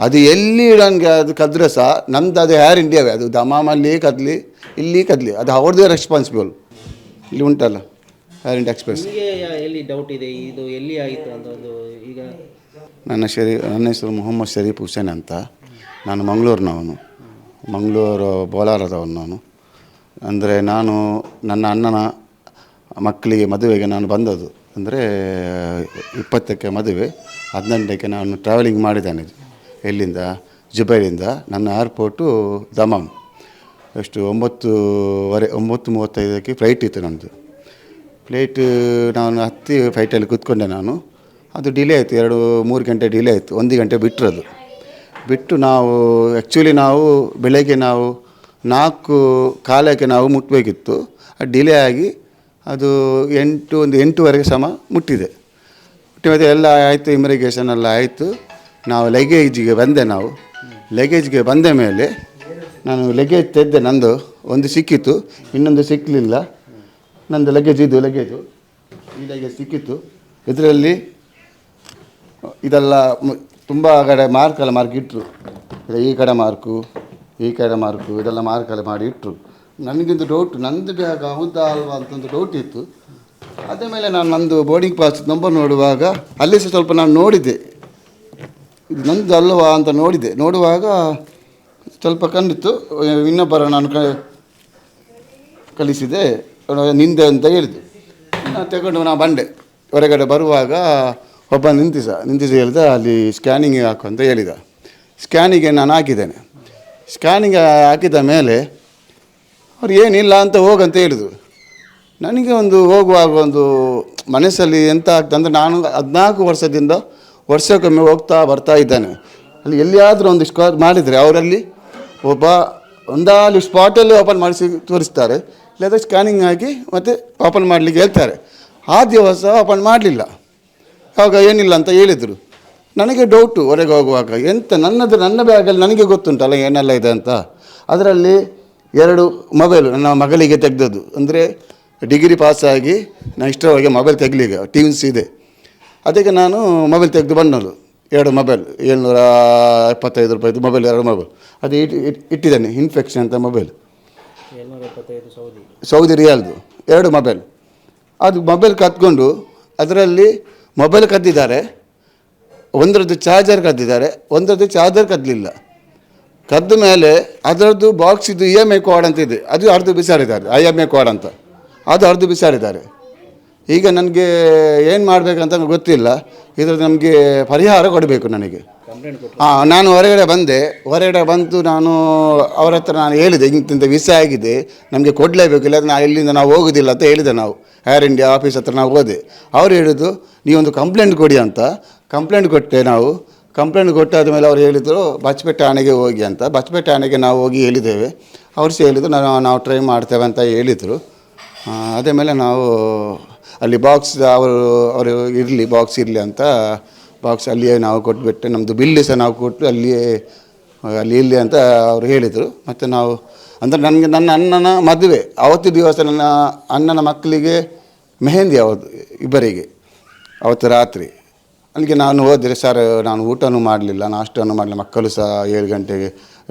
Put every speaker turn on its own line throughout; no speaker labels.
ಅದು ಎಲ್ಲಿ ಇಡಂಗೆ ಅದು ಕದ್ರೆ ಸಹ ನಮ್ದು ಅದು ಏರ್ ಇಂಡಿಯಾವೇ ಅದು ದಮಾಮಲ್ಲಿ ಕದ್ಲಿ ಇಲ್ಲಿ ಕದಲಿ ಅದು ಅವ್ರದ್ದೇ ರೆಸ್ಪಾನ್ಸಿಬಲ್ ಇಲ್ಲಿ ಉಂಟಲ್ಲ ಏರ್ ಇಂಡಿಯಾ ಎಕ್ಸ್ಪ್ರೆಸ್
ಎಲ್ಲಿ ಡೌಟ್ ಇದೆ? ಇದು ಎಲ್ಲಿ ಆಯಿತು ಅಂತ ಒಂದು ಈಗ
ನನ್ನ ಶರೀ ನನ್ನ ಹೆಸರು ಮೊಹಮ್ಮದ್ ಶರೀಫ್ ಹುಸೇನ್ ಅಂತ. ನಾನು ಮಂಗಳೂರಿನವನು. ಮಂಗಳೂರು ಬೋಲಾರದವನು ನಾನು. ಅಂದರೆ ನಾನು ನನ್ನ ಅಣ್ಣನ ಮಕ್ಕಳಿಗೆ ಮದುವೆಗೆ ನಾನು ಬಂದದ್ದು. ಅಂದರೆ ಇಪ್ಪತ್ತಕ್ಕೆ ಮದುವೆ ಹದಿನೆಂಟಕ್ಕೆ ನಾನು ಟ್ರಾವೆಲಿಂಗ್ ಮಾಡಿದ್ದೇನೆ. ಎಲ್ಲಿಂದ? ಜುಬೈಲಿಂದ. ನನ್ನ ಏರ್ಪೋರ್ಟು ದಮಾಮ್ ಎಷ್ಟು ಒಂಬತ್ತುವರೆ ಒಂಬತ್ತು ಮೂವತ್ತೈದಕ್ಕೆ ಫ್ಲೈಟ್ ಇತ್ತು ನನ್ನದು ಫ್ಲೈಟ್ ನಾನು ಹತ್ತಿ ಫ್ಲೈಟಲ್ಲಿ ಕೂತ್ಕೊಂಡೆ ನಾನು. ಅದು ಡಿಲೇ ಆಯಿತು, ಎರಡು, ಮೂರು ಗಂಟೆ ಡಿಲೇ ಆಯಿತು. ಒಂದು ಗಂಟೆ ಬಿಟ್ಟರದು ಬಿಟ್ಟು ನಾವು ಆ್ಯಕ್ಚುಲಿ ನಾವು ಬೆಳಗ್ಗೆ ನಾವು ನಾಲ್ಕು, ಕಾಲಕ್ಕೆ ನಾವು ಮುಟ್ಟಬೇಕಿತ್ತು ಅದು ಡಿಲೇ ಆಗಿ ಅದು ಎಂಟು, ಒಂದು ಎಂಟುವರೆಗೆ ಸಮ ಮುಟ್ಟಿದೆ. ಮುಟ್ಟಿ ಮತ್ತೆ ಎಲ್ಲ ಆಯಿತು ಇಮ್ರಿಗೇಷನ್ ಎಲ್ಲ ಆಯಿತು. ನಾವು ಲಗೇಜಿಗೆ ಬಂದೆ ನಾವು. ಲಗೇಜ್ಗೆ ಬಂದ ಮೇಲೆ ನಾನು ಲಗೇಜ್ ತೆದ್ದೆ ನಂದು ಒಂದು ಸಿಕ್ಕಿತು ಇನ್ನೊಂದು ಸಿಕ್ಕಲಿಲ್ಲ ನಂದು ಲಗೇಜ್ ಇದು ಲಗೇಜು ಈ ಲಗೇಜ್ ಸಿಕ್ಕಿತ್ತು. ಇದರಲ್ಲಿ ಇದೆಲ್ಲ ತುಂಬ ಕಡೆ ಮಾರ್ಕೆಲ್ಲ ಮಾರ್ಕ್ ಇಟ್ಟರು ಈ ಕಡೆ ಮಾರ್ಕು ಈ ಕಡೆ ಮಾರ್ಕು ಇದೆಲ್ಲ ಮಾರ್ಕೆಲ್ಲ ಮಾಡಿ ಇಟ್ಟರು ನನಗಿಂತ ಡೌಟ್ ನಂದು ಬ್ಯಾಗ್ ಹೌದಾ ಅಲ್ವಾ ಅಂತ ಒಂದು ಡೌಟ್ ಇತ್ತು. ಅದೇ ಮೇಲೆ ನಾನು ನಂದು ಬೋರ್ಡಿಂಗ್ ಪಾಸ್ ನಂಬರ್ ನೋಡುವಾಗ ಅಲ್ಲಿ ಸಹ ಸ್ವಲ್ಪ ನಾನು ನೋಡಿದ್ದೆ. ಇದು ನಂದು ಅಲ್ವಾ ಅಂತ ನೋಡಿದೆ. ನೋಡುವಾಗ ಸ್ವಲ್ಪ ಕಂಡಿತ್ತು. ಇನ್ನೊಬ್ಬರ ನಾನು ಕಳಿಸಿದೆ. ನಿಂದೆ ಅಂತ ಹೇಳಿದೆ ನಾನು ತಗೊಂಡು ನಾನು ಬಂದೆ. ಹೊರಗಡೆ ಬರುವಾಗ ಒಬ್ಬ ನಿಂತಿಸ ನಿಂತಿಸಿ ಹೇಳಿದ, ಅಲ್ಲಿ ಸ್ಕ್ಯಾನಿಂಗ್ ಹಾಕು ಅಂತ ಹೇಳಿದ. ಸ್ಕ್ಯಾನಿಗೆ ನಾನು ಹಾಕಿದ್ದೇನೆ. ಸ್ಕ್ಯಾನಿಂಗ್ ಹಾಕಿದ ಮೇಲೆ ಅವ್ರು ಏನಿಲ್ಲ ಅಂತ ಹೋಗಂತ ಹೇಳಿದರು. ನನಗೆ ಒಂದು ಹೋಗುವಾಗ ಒಂದು ಮನಸ್ಸಲ್ಲಿ ಎಂತ ಆಗ್ತದೆ ಅಂದರೆ ನಾನು ಹದಿನಾಲ್ಕು ವರ್ಷದಿಂದ ವರ್ಷಕ್ಕೊಮ್ಮೆ ಹೋಗ್ತಾ ಬರ್ತಾ ಇದ್ದಾನೆ. ಅಲ್ಲಿ ಎಲ್ಲಿಯಾದರೂ ಒಂದು ಸ್ಕ್ವಾರ್ ಮಾಡಿದರೆ ಅವರಲ್ಲಿ ಒಬ್ಬ ಒಂದಾಲು ಸ್ಪಾಟಲ್ಲಿ ಓಪನ್ ಮಾಡಿಸಿ ತೋರಿಸ್ತಾರೆ. ಇಲ್ಲದ ಸ್ಕ್ಯಾನಿಂಗ್ ಆಗಿ ಮತ್ತೆ ಓಪನ್ ಮಾಡಲಿಕ್ಕೆ ಹೇಳ್ತಾರೆ. ಆ ದಿವಸ ಓಪನ್ ಮಾಡಲಿಲ್ಲ. ಆವಾಗ ಏನಿಲ್ಲ ಅಂತ ಹೇಳಿದರು. ನನಗೆ ಡೌಟು ಹೊರಗೆ ಹೋಗುವಾಗ ಎಂತ ನನ್ನದು ನನ್ನ ಬ್ಯಾಗಲ್ಲಿ ನನಗೆ ಗೊತ್ತುಂಟಲ್ಲ ಏನೆಲ್ಲ ಇದೆ ಅಂತ. ಅದರಲ್ಲಿ ಎರಡು ಮೊಬೈಲ್ ನನ್ನ ಮಗಳಿಗೆ ತೆಗೆದದ್ದು. ಅಂದರೆ ಡಿಗ್ರಿ ಪಾಸಾಗಿ ನಾನು ಇಷ್ಟವಾಗಿ ಮೊಬೈಲ್ ತೆಗಲಿಕ್ಕೆ ಟೀಮ್ಸ್ ಇದೆ. ಅದಕ್ಕೆ ನಾನು ಮೊಬೈಲ್ ತೆಗೆದು ಬಂದಳು ಎರಡು ಮೊಬೈಲ್ ಏಳ್ನೂರ ಎಪ್ಪತ್ತೈದು ರೂಪಾಯಿದು ಮೊಬೈಲ್ ಎರಡು ಮೊಬೈಲ್. ಅದು ಇಟ್ ಇಟ್- ಇಟ್ಟಿದ್ದೇನೆ ಇನ್ಫೆಕ್ಷನ್ ಅಂತ ಮೊಬೈಲ್.
ಸೌದಿ.
ಸೌದಿ ರಿಯಾಲ್ದು ಎರಡು ಮೊಬೈಲ್. ಅದು ಮೊಬೈಲ್ ಕದ್ಕೊಂಡು ಅದರಲ್ಲಿ ಮೊಬೈಲ್ ಕದ್ದಿದ್ದಾರೆ ಒಂದರದ್ದು ಚಾರ್ಜರ್ ಕದ್ದಿದ್ದಾರೆ ಒಂದರದ್ದು ಚಾರ್ಜರ್ ಕದ್ದಲಿಲ್ಲ ಕದ್ದ ಮೇಲೆ ಅದರದ್ದು ಬಾಕ್ಸಿದ್ದು ಇದು ಇ ಎಂ ಐ ಕಾರ್ಡ್ ಅಂತ ಇದೆ ಅದು ಅರ್ಧ ಬಿಸಾಡಿದ್ದಾರೆ ಐ ಎಂ ಐ ಕಾರ್ಡ್ ಅಂತ. ಅದು ಅರ್ಧ ಬಿಸಾಡಿದ್ದಾರೆ ಈಗ ನನಗೆ ಏನು ಮಾಡಬೇಕಂತ ಗೊತ್ತಿಲ್ಲ. ಇದ್ರದ್ದು ನಮಗೆ ಪರಿಹಾರ ಕೊಡಬೇಕು ನನಗೆ. ಹಾಂ ನಾನು ಹೊರಗಡೆ ಬಂದೆ. ಹೊರಗಡೆ ಬಂದು ನಾನು ಅವರ ಹತ್ರ ನಾನು ಹೇಳಿದೆ ಇಂತಿಂತ ವಿಷಯ ಆಗಿದೆ. ನಮಗೆ ಕೊಡಲೇಬೇಕು. ಇಲ್ಲಾಂದ್ರೆ ನಾ ಇಲ್ಲಿಂದ ನಾವು ಹೋಗೋದಿಲ್ಲ ಅಂತ ಹೇಳಿದೆ ನಾವು. ಏರ್ ಇಂಡಿಯಾ ಆಫೀಸ್ ಹತ್ರ ನಾವು ಹೋದೆ. ಅವ್ರು ಹೇಳಿದ್ದು ನೀವೊಂದು ಕಂಪ್ಲೇಂಟ್ ಕೊಡಿ ಅಂತ. ಕಂಪ್ಲೇಂಟ್ ಕೊಟ್ಟೆ ನಾವು. ಕಂಪ್ಲೇಂಟ್ ಕೊಟ್ಟಾದ ಮೇಲೆ ಅವ್ರು ಹೇಳಿದರು ಬಚ್ಚಪೇಟೆ ಠಾಣೆಗೆ ಹೋಗಿ ಅಂತ. ಬಚ್ಚಪೇಟೆ ಠಾಣೆಗೆ ನಾವು ಹೋಗಿ ಹೇಳಿದ್ದೇವೆ. ಅವ್ರು ಸಹ ಹೇಳಿದ್ರು ನಾವು ನಾವು ಟ್ರೈ ಮಾಡ್ತೇವೆ ಅಂತ ಹೇಳಿದರು. ಅದೇ ಮೇಲೆ ನಾವು ಅಲ್ಲಿ ಬಾಕ್ಸ್ ಅವರು ಅವರು ಇರಲಿ ಬಾಕ್ಸ್ ಇರಲಿ ಅಂತ ಬಾಕ್ಸ್ ಅಲ್ಲಿಯೇ ನಾವು ಕೊಟ್ಬಿಟ್ಟೆ ನಮ್ಮದು ಬಿಲ್ಲು ಸಹ ನಾವು ಕೊಟ್ಟು ಅಲ್ಲಿಯೇ, ಅಲ್ಲಿ ಇಲ್ಲಿ ಅಂತ ಅವರು ಹೇಳಿದರು. ಮತ್ತು ನಾವು, ಅಂದರೆ ನನಗೆ, ನನ್ನ ಅಣ್ಣನ ಮದುವೆ, ಅವತ್ತು ದಿವಸ ನನ್ನ ಅಣ್ಣನ ಮಕ್ಕಳಿಗೆ ಮೆಹಂದಿ ಅವತ್ತು, ಇಬ್ಬರಿಗೆ, ಅವತ್ತು ರಾತ್ರಿ. ಅಲ್ಲಿಗೆ ನಾನು ಹೋದರೆ, ಸರ್, ನಾನು ಊಟನೂ ಮಾಡಲಿಲ್ಲ, ನಾಷ್ಟನೂ ಮಾಡಲಿಲ್ಲ. ಮಕ್ಕಳು ಸಹ ಏಳು ಗಂಟೆಗೆ,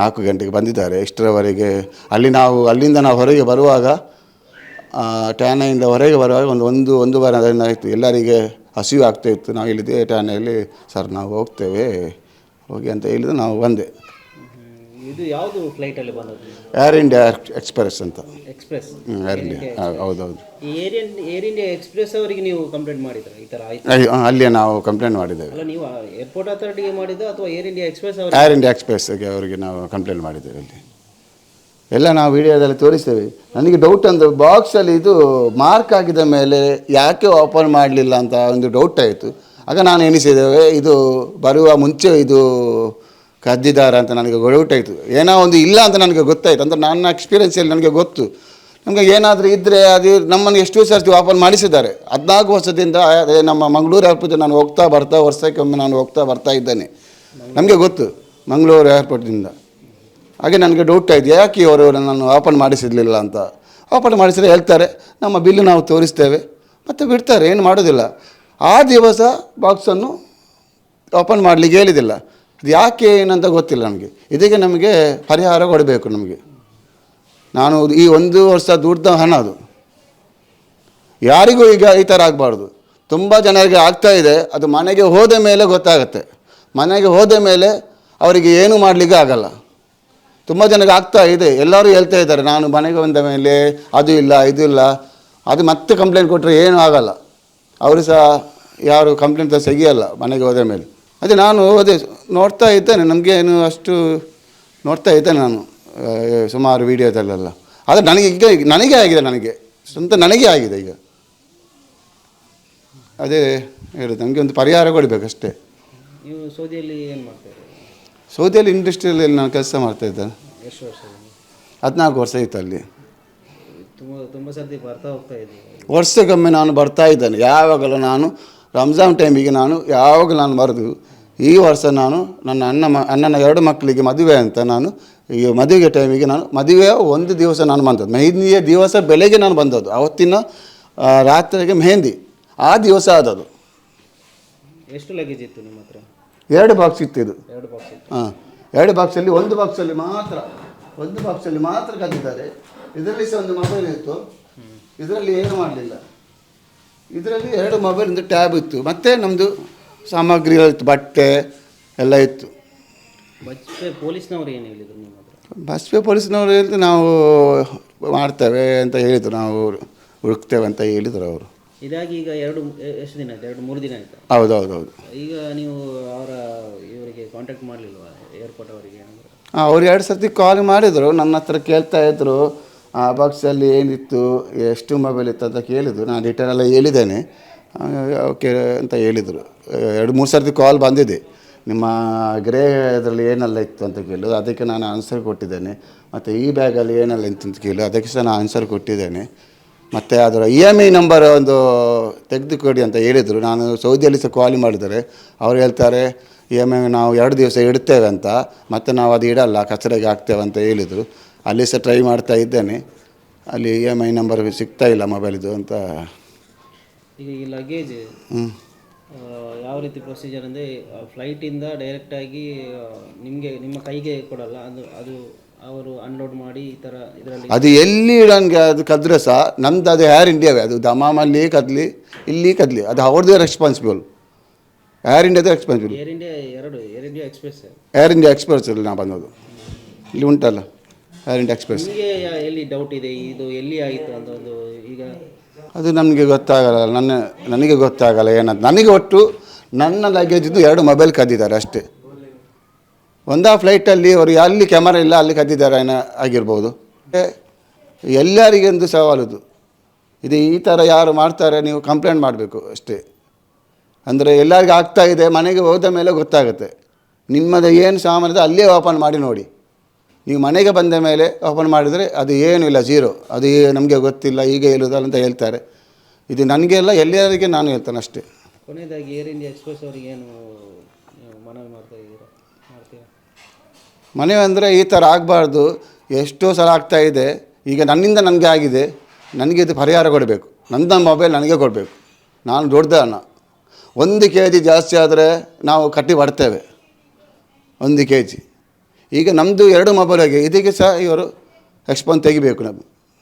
ನಾಲ್ಕು ಗಂಟೆಗೆ ಬಂದಿದ್ದಾರೆ. ಇಷ್ಟರವರೆಗೆ ಅಲ್ಲಿ ನಾವು, ಅಲ್ಲಿಂದ ನಾವು ಹೊರಗೆ ಬರುವಾಗ ಟ್ಯಾನೆಯಿಂದ ಹೊರಗೆ ಬರುವಾಗ ಒಂದು ಒಂದು ಒಂದು ವಾರ ಅದರಿಂದ ಆಯಿತು. ಎಲ್ಲರಿಗೆ ಹಸಿವು ಆಗ್ತಾ ಇತ್ತು. ನಾವು ಹೇಳಿದೆ ಟ್ಯಾನೆಯಲ್ಲಿ ಸರ್ ನಾವು ಹೋಗ್ತೇವೆ ಹೋಗಿ ಅಂತ ಹೇಳಿದ್ರು ನಾವು ಬಂದೆ.
ಇದು ಯಾವುದು ಫ್ಲೈಟಲ್ಲಿ ಬಂದದ್ದು?
ಏರ್ ಇಂಡಿಯಾ ಎಕ್ಸ್ಪ್ರೆಸ್ ಅಂತ.
ಎಕ್ಸ್ಪ್ರೆಸ್.
Air India. ಹೌದು ಹೌದೌದು
ಏರ್ ಇಂಡಿಯಾ ಎಕ್ಸ್ಪ್ರೆಸ್ ಅವರಿಗೆ ನೀವು ಕಂಪ್ಲೇಂಟ್ ಮಾಡಿದ್ರೆ? ಈ ಥರ ಆಯ್ತು?
ಅಲ್ಲಿಯೇ ನಾವು ಕಂಪ್ಲೇಂಟ್ ಮಾಡಿದ್ದೇವೆ.
ಅಲ್ಲ ನೀವು ಏರ್ಪೋರ್ಟ್ ಅಥಾರಿಟಿಗೆ ಮಾಡಿದ್ದು ಅಥವಾ ಏರ್ ಇಂಡಿಯಾ ಎಕ್ಸ್ಪ್ರೆಸ್ ಅವರು
ಏರ್ ಇಂಡಿಯಾ ಎಕ್ಸ್ಪ್ರೆಸ್ಗೆ ಅವರಿಗೆ ನಾವು ಕಂಪ್ಲೇಂಟ್ ಮಾಡಿದ್ದೇವೆ ಅಲ್ಲಿ. ಎಲ್ಲ ನಾವು ವಿಡಿಯೋದಲ್ಲಿ ತೋರಿಸ್ತೇವೆ. ನನಗೆ ಡೌಟ್ ಅಂದರೆ ಬಾಕ್ಸಲ್ಲಿ ಇದು ಮಾರ್ಕ್ ಆಗಿದ ಮೇಲೆ ಯಾಕೆ ಓಪನ್ ಮಾಡಲಿಲ್ಲ ಅಂತ ಒಂದು ಡೌಟ್ ಆಯಿತು. ಆಗ ನಾನು ಎಣಿಸಿದ್ದೇವೆ ಇದು ಬರುವ ಮುಂಚೆ ಇದು ಕದ್ದಿದ್ದಾರೆ ಅಂತ ನನಗೆ ಡೌಟ್ ಆಯಿತು. ಏನೋ ಒಂದು ಇಲ್ಲ ಅಂತ ನನಗೆ ಗೊತ್ತಾಯಿತು. ಅಂದರೆ ನನ್ನ ಎಕ್ಸ್ಪೀರಿಯನ್ಸಲ್ಲಿ ನನಗೆ ಗೊತ್ತು. ನಮಗೆ ಏನಾದರೂ ಇದ್ದರೆ ಅದು ನಮ್ಮನ್ನು ಎಷ್ಟು ಸರ್ತಿ ಓಪನ್ ಮಾಡಿಸಿದ್ದಾರೆ. ಹದಿನಾಲ್ಕು ವರ್ಷದಿಂದ ಅದೇ ನಮ್ಮ ಮಂಗಳೂರು ಏರ್ಪೋರ್ಟ್ ನಾನು ಹೋಗ್ತಾ ಬರ್ತಾ ವರ್ಷಕ್ಕೊಮ್ಮೆ ನಾನು ಹೋಗ್ತಾ ಬರ್ತಾ ಇದ್ದೇನೆ. ನಮಗೆ ಗೊತ್ತು. ಮಂಗಳೂರು ಏರ್ಪೋರ್ಟಿಂದ ಹಾಗೆ ನನಗೆ ಡೌಟ್ ಆಯಿತು ಯಾಕೆ ಅವರು ನನ್ನನ್ನು ಓಪನ್ ಮಾಡಿಸಿರಲಿಲ್ಲ ಅಂತ? ಓಪನ್ ಮಾಡಿಸಿದ್ರೆ ಹೇಳ್ತಾರೆ, ನಮ್ಮ ಬಿಲ್ಲು ನಾವು ತೋರಿಸ್ತೇವೆ. ಮತ್ತು ಬಿಡ್ತಾರೆ, ಏನು ಮಾಡೋದಿಲ್ಲ. ಆ ದಿವಸ ಬಾಕ್ಸನ್ನು ಓಪನ್ ಮಾಡಲಿಕ್ಕೆ ಹೇಳಿದಿಲ್ಲ. ಅದು ಯಾಕೆ ಏನಂತ ಗೊತ್ತಿಲ್ಲ ನಮಗೆ. ಇದಕ್ಕೆ ನಮಗೆ ಪರಿಹಾರ ಕೊಡಬೇಕು ನಮಗೆ. ನಾನು ಈ ಒಂದು ವರ್ಷ ದುಡ್ದ ಹಣ ಅದು. ಯಾರಿಗೂ ಈಗ ಈ ಥರ ಆಗಬಾರ್ದು ತುಂಬ ಜನರಿಗೆ ಆಗ್ತಾ ಇದೆ, ಅದು ಮನೆಗೆ ಹೋದ ಮೇಲೆ ಗೊತ್ತಾಗುತ್ತೆ. ಮನೆಗೆ ಹೋದ ಮೇಲೆ ಅವರಿಗೆ ಏನು ಮಾಡಲಿಕ್ಕೆ ಆಗಲ್ಲ. ತುಂಬ ಜನಕ್ಕೆ ಆಗ್ತಾ ಇದೆ. ಎಲ್ಲರೂ ಹೇಳ್ತಾ ಇದ್ದಾರೆ, ನಾನು ಮನೆಗೆ ಬಂದ ಮೇಲೆ ಅದು ಇಲ್ಲ, ಇದು ಇಲ್ಲ. ಅದು ಮತ್ತೆ ಕಂಪ್ಲೇಂಟ್ ಕೊಟ್ಟರೆ ಏನೂ ಆಗಲ್ಲ. ಅವರು ಸಹ ಯಾರು ಕಂಪ್ಲೇಂಟ್ ತೆಗಿಯಲ್ಲ ಮನೆಗೆ ಹೋದ ಮೇಲೆ. ಅದೇ ನಾನು ಅದೇ ನೋಡ್ತಾ ಇದ್ದೇನೆ ನಮಗೆ ಏನು ಅಷ್ಟು ನೋಡ್ತಾ ಇದ್ದೇನೆ ನಾನು ಸುಮಾರು ವೀಡಿಯೋದಲ್ಲೆಲ್ಲ ಆದರೆ ನನಗೆ ಈಗ, ನನಗೆ ಆಗಿದೆ ನನಗೆ. ಸ್ವಂತ ನನಗೆ ಆಗಿದೆ ಈಗ. ಅದೇ ಹೇಳೋದು, ನನಗೆ ಒಂದು ಪರಿಹಾರ ಕೊಡಬೇಕಷ್ಟೇ.
ನೀವು ಸೌದಿಯಲ್ಲಿ ಏನು ಮಾಡ್ತಾರೆ?
ಸೌದಿಯಲ್ಲಿ ಇಂಡಸ್ಟ್ರಿಯಲ್ಲಿ ನಾನು ಕೆಲಸ ಮಾಡ್ತಾ
ಇದ್ದೆ? ವರ್ಷ
ಹದಿನಾಲ್ಕು ವರ್ಷ ಇತ್ತು ಅಲ್ಲಿ.
ತುಂಬ ತುಂಬ ಸರ್ತಿ ಬರ್ತಾ ಹೋಗ್ತಾ ಇದ್ದೀವಿ
ವರ್ಷಕ್ಕೊಮ್ಮೆ ನಾನು ಬರ್ತಾ ಇದ್ದೇನೆ. ಯಾವಾಗಲೂ ನಾನು ರಂಜಾನ್ ಟೈಮಿಗೆ ನಾನು ಯಾವಾಗಲೂ ನಾನು ಬರೆದು. ಈ ವರ್ಷ ನಾನು ನನ್ನ ಅಣ್ಣ ಮ ಅಣ್ಣನ ಎರಡು ಮಕ್ಕಳಿಗೆ ಮದುವೆ ಅಂತ ನಾನು ಈ ಮದುವೆ ಟೈಮಿಗೆ ನಾನು ಮದುವೆ ಒಂದು ದಿವಸ ನಾನು ಬಂದದ್ದು. ಮೆಹಂದಿಯ ದಿವಸ ಬೆಳಗ್ಗೆ ನಾನು ಬಂದದ್ದು. ಅವತ್ತಿನ ರಾತ್ರಿಗೆ ಮೆಹಂದಿ. ಆ ದಿವಸ ಆದದ್ದು.
ಎಷ್ಟು ಲಗೇಜ್ ಇತ್ತು ನಿಮ್ಮ ಹತ್ರ?
ಎರಡು ಬಾಕ್ಸ್ ಇತ್ತಿದ್ದು
ಎರಡು ಬಾಕ್ಸ್ ಇತ್ತು.
ಹಾಂ. ಎರಡು ಬಾಕ್ಸಲ್ಲಿ ಒಂದು ಬಾಕ್ಸಲ್ಲಿ ಮಾತ್ರ ಒಂದು ಬಾಕ್ಸಲ್ಲಿ ಮಾತ್ರ ಕದ್ದಿದ್ದಾರೆ. ಇದರಲ್ಲಿ ಸಹ ಒಂದು ಮೊಬೈಲ್ ಇತ್ತು. ಇದರಲ್ಲಿ ಏನು ಮಾಡಲಿಲ್ಲ. ಇದರಲ್ಲಿ ಎರಡು ಮೊಬೈಲ್ ಒಂದು ಟ್ಯಾಬ್ ಇತ್ತು. ಮತ್ತು ನಮ್ಮದು ಸಾಮಗ್ರಿಗಳು ಇತ್ತು. ಬಟ್ಟೆ ಎಲ್ಲ ಇತ್ತು.
ಬಸ್ವೆ ಪೊಲೀಸ್ನವ್ರು ಏನು ಹೇಳಿದರು ನಿಮ್ಮ ಹತ್ರ?
ಬಸ್ಪೆ ಪೊಲೀಸ್ನವರು ಹೇಳಿದ್ರು ನಾವು ಮಾಡ್ತೇವೆ ಅಂತ ಹೇಳಿದರು. ನಾವು ಹುಡುಕ್ತೇವೆ ಅಂತ ಹೇಳಿದರು ಅವರು.
ಇದಾಗಿ ಈಗ ಎರಡು ಎಷ್ಟು ದಿನ ಆಯ್ತು? ಎರಡು ಮೂರು ದಿನ ಆಯ್ತು?
ಹೌದು ಹೌದು ಹೌದು.
ಈಗ ನೀವು ಅವರ ಇವರಿಗೆ ಕಾಂಟ್ಯಾಕ್ಟ್ ಮಾಡಲಿಲ್ವಾ? ಏರ್ಪೋರ್ಟ್ ಅವರಿಗೆ ಏನಾದ್ರು?
ಅವ್ರು ಎರಡು ಸರ್ತಿ ಕಾಲ್ ಮಾಡಿದರು. ನನ್ನ ಹತ್ರ ಕೇಳ್ತಾ ಇದ್ದರು ಆ ಬಾಕ್ಸಲ್ಲಿ ಏನಿತ್ತು ಎಷ್ಟು ಮೊಬೈಲ್ ಇತ್ತು ಅಂತ ಕೇಳಿದ್ರು. ನಾನು ರಿಟರ್ನ್ ಎಲ್ಲ ಹೇಳಿದ್ದೇನೆ. ಓಕೆ ಅಂತ ಹೇಳಿದರು. ಎರಡು ಮೂರು ಸರ್ತಿ ಕಾಲ್ ಬಂದಿದೆ. ನಿಮ್ಮ ಗ್ರೇ ಇದರಲ್ಲಿ ಏನೆಲ್ಲ ಇತ್ತು ಅಂತ ಕೇಳಿದ್ರು. ಅದಕ್ಕೆ ನಾನು ಆನ್ಸರ್ ಕೊಟ್ಟಿದ್ದೇನೆ. ಮತ್ತು ಈ ಬ್ಯಾಗಲ್ಲಿ ಏನೆಲ್ಲ ಇತ್ತು ಅಂತ ಕೇಳಿದ್ರು. ಅದಕ್ಕೆ ಸಹ ನಾನು ಆನ್ಸರ್ ಕೊಟ್ಟಿದ್ದೇನೆ. ಮತ್ತು ಅದರ ಇ ಎಂ ಐ ನಂಬರ್ ಒಂದು ತೆಗೆದುಕೊಡಿ ಅಂತ ಹೇಳಿದರು. ನಾನು ಸೌದಿಯಲ್ಲಿ ಸಹ ಕಾಲ್ ಮಾಡಿದರೆ ಅವ್ರು ಹೇಳ್ತಾರೆ ಇ ಎಂ ಐ ನಾವು ಎರಡು ದಿವಸ ಇಡ್ತೇವೆ ಅಂತ. ಮತ್ತು ನಾವು ಅದು ಇಡಲ್ಲ ಕಚರೆಗೆ ಹಾಕ್ತೇವೆ ಅಂತ ಹೇಳಿದರು. ಅಲ್ಲಿ ಸಹ ಟ್ರೈ ಮಾಡ್ತಾ ಇದ್ದೇನೆ. ಅಲ್ಲಿ ಇ ಎಂ ಐ ನಂಬರ್ ಸಿಗ್ತಾ ಇಲ್ಲ ಮೊಬೈಲಿದು ಅಂತ.
ಈಗ ಈ ಲಗೇಜ್
ಹ್ಞೂ
ಯಾವ ರೀತಿ ಪ್ರೊಸೀಜರ್ ಅಂದರೆ ಫ್ಲೈಟಿಂದ ಡೈರೆಕ್ಟಾಗಿ ನಿಮಗೆ ನಿಮ್ಮ ಕೈಗೆ ಕೊಡಲ್ಲ ಅದು ಅದು ಅವರು ಅನ್ಲೋಡ್ ಮಾಡಿ ಈ ಥರ ಇದರಲ್ಲಿ
ಅದು ಎಲ್ಲಿ ನನಗೆ ಅದು ಕದ್ರೆ ಸಹ ನಮ್ದು ಅದು ಏರ್ ಇಂಡಿಯಾವೇ ಅದು ದಮಾಮಲ್ಲಿ ಕದಲಿ ಇಲ್ಲಿ ಕದ್ಲಿ ಅದು ಅವ್ರದ್ದೇ ರೆಸ್ಪಾನ್ಸಿಬಲ್ ಏರ್ ಇಂಡಿಯಾದ ರೆಸ್ಪಾನ್ಸಿಬಲ್
ಏರ್ ಇಂಡಿಯಾ ಎರಡು Air India Express
Air India ಎಕ್ಸ್ಪ್ರೆಸ್ಸಲ್ಲಿ ನಾವು ಬಂದದ್ದು. ಇಲ್ಲಿ ಉಂಟಲ್ಲ ಏರ್ ಇಂಡಿಯಾ ಎಕ್ಸ್ಪ್ರೆಸ್
ನಿಮಗೆ ಎಲ್ಲಿ ಡೌಟ್ ಇದೆ? ಇದು ಎಲ್ಲಿ ಆಯಿತು ಅಂತ ಒಂದು ಈಗ?
ಅದು ನಮಗೆ ಗೊತ್ತಾಗಲ್ಲ ನನ್ನ ನನಗೆ ಗೊತ್ತಾಗಲ್ಲ ಏನಂತ. ನನಗೆ ಒಟ್ಟು ನನ್ನ ಲಗೇಜಿದ್ದು ಎರಡು ಮೊಬೈಲ್ ಕದ್ದಿದ್ದಾರೆ ಅಷ್ಟೇ. ಒಂದಾ ಫ್ಲೈಟಲ್ಲಿ ಅವರು ಅಲ್ಲಿ ಕ್ಯಾಮರಾ ಇಲ್ಲ, ಅಲ್ಲಿ ಕದ್ದಿದ್ದಾರೆ ಏನೋ ಆಗಿರ್ಬೋದು. ಎಲ್ಲರಿಗೆಂದು ಸವಾಲುದು. ಇದು ಈ ಥರ ಯಾರು ಮಾಡ್ತಾರೆ ನೀವು ಕಂಪ್ಲೇಂಟ್ ಮಾಡಬೇಕು ಅಷ್ಟೇ. ಅಂದರೆ ಎಲ್ಲರಿಗೂ ಆಗ್ತಾ ಇದೆ, ಮನೆಗೆ ಹೋದ ಮೇಲೆ ಗೊತ್ತಾಗುತ್ತೆ. ನಿಮ್ಮದು ಏನು ಸಾಮಾನ್ಯದ ಅಲ್ಲೇ ಓಪನ್ ಮಾಡಿ ನೋಡಿ. ನೀವು ಮನೆಗೆ ಬಂದ ಮೇಲೆ ಓಪನ್ ಮಾಡಿದರೆ ಅದು ಏನೂ ಇಲ್ಲ ಜೀರೋ ಅದು ನಮಗೆ ಗೊತ್ತಿಲ್ಲ ಈಗ ಹೇಳುದಲ್ಲ ಅಂತ ಹೇಳ್ತಾರೆ. ಇದು ನನಗೆ ಎಲ್ಲ ಎಲ್ಲರಿಗೆ ನಾನು ಹೇಳ್ತೇನೆ ಅಷ್ಟೇ.
ಕೊನೆಯದಾಗಿ ಏರ್ ಇಂಡಿಯಾ ಎಕ್ಸ್ಪ್ರೆಸ್ ಅವರಿಗೆ ಏನು, ನೀವು ಮನವಿ ಮಾಡ್ತಾ ಇದ್ದೀರಾ? ಮಾಡ್ತೀರಾ?
ಮನೆ ಅಂದರೆ ಈ ಥರ ಆಗಬಾರ್ದು, ಎಷ್ಟೋ ಸಲ ಆಗ್ತಾ ಇದೆ, ಈಗ ನನ್ನಿಂದ ನನಗೆ ಆಗಿದೆ, ನನಗೆ ಇದು ಪರಿಹಾರ ಕೊಡಬೇಕು. ನನ್ನ ಮೊಬೈಲ್ ನನಗೆ ಕೊಡಬೇಕು. ನಾನು ದೊಡ್ಡದ ಅಣ್ಣ. ಒಂದು ಕೆ ಜಿ ಜಾಸ್ತಿ ಆದರೆ ನಾವು ಕಟ್ಟಿ ಬಡ್ತೇವೆ. ಒಂದು ಕೆ ಜಿ ಈಗ ನಮ್ಮದು ಎರಡು ಮೊಬೈಲ್ ಆಗಿ ಇದಕ್ಕೆ ಸಹ ಇವರು ಎಕ್ಸ್ಪೋನ್ ತೆಗಿಬೇಕು ನಾವು